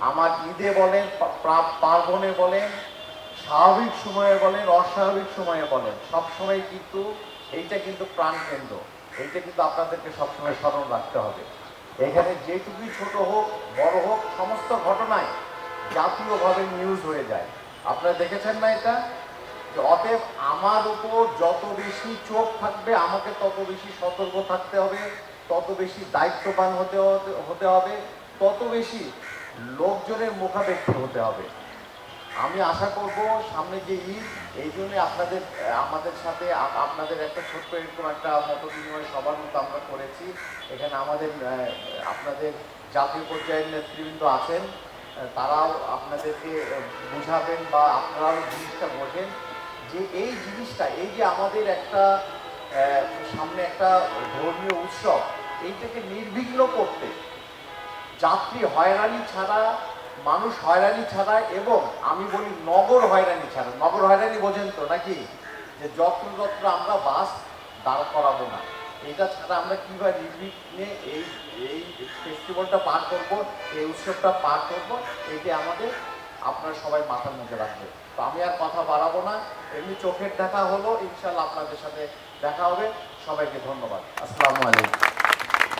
আমার ঈদে বলেন প্রা- পার্বণে বলেন, স্বাভাবিক সময়ে বলেন, অস্বাভাবিক সময়ে বলেন সব সময় কিন্তু এইটা কিন্তু প্রাণকেন্দ্র। এইটা কিন্তু আপনাদেরকে সবসময় স্মরণ রাখতে হবে। এখানে যেটুকুই ছোট হোক, বড় হোক, সমস্ত ঘটনায় জাতীয়ভাবে নিউজ হয়ে যায়। আপনারা দেখেছেন না এটা? যে অতএব আমার উপর যত বেশি চোখ থাকবে, আমাকে তত বেশি সতর্ক থাকতে হবে, তত বেশি দায়িত্ববান হতে- হতে হবে, তত বেশি লোকজনের মুখাপেক্ষী হতে হবে। আমি আশা করব সামনে যে ঈদ, এই জন্য আপনাদের, আমাদের সাথে আপনাদের একটা ছোট্ট এরকম একটা মত বিনিময় সবার মতো আমরা করেছি। এখানে আমাদের আপনাদের জাতীয় পর্যায়ের নেতৃবৃন্দ আছেন। তারাও আপনাদেরকে বুঝাবেন বা আপনারাও জিনিসটা বোঝেন যে এই জিনিসটা, এই যে আমাদের একটা সামনে একটা ধর্মীয় উৎসব, এইটাকে নির্বিঘ্ন করতে যাত্রী হয়রানি ছাড়া, মানুষ হয়রানি ছাড়া এবং আমি বলি নগর হয়রানি ছাড়া। নগর হয়রানি বোঝেন তো নাকি? যে যত্রযত্র আমরা বাস দাঁড় করাবো না। এটা ছাড়া আমরা কীভাবে নির্বিঘ্নে এই এই ফেস্টিভ্যালটা পার করব, এই উৎসবটা পার করব এইটা আমাদের, আপনারা সবাই মাথার মধ্যে রাখবে। তো আমি আর কথা বাড়াবো না। এমনি চোখের দেখা হলো, ইনশাল্লাহ আপনাদের সাথে দেখা হবে। সবাইকে ধন্যবাদ। আসসালামু আলাইকুম।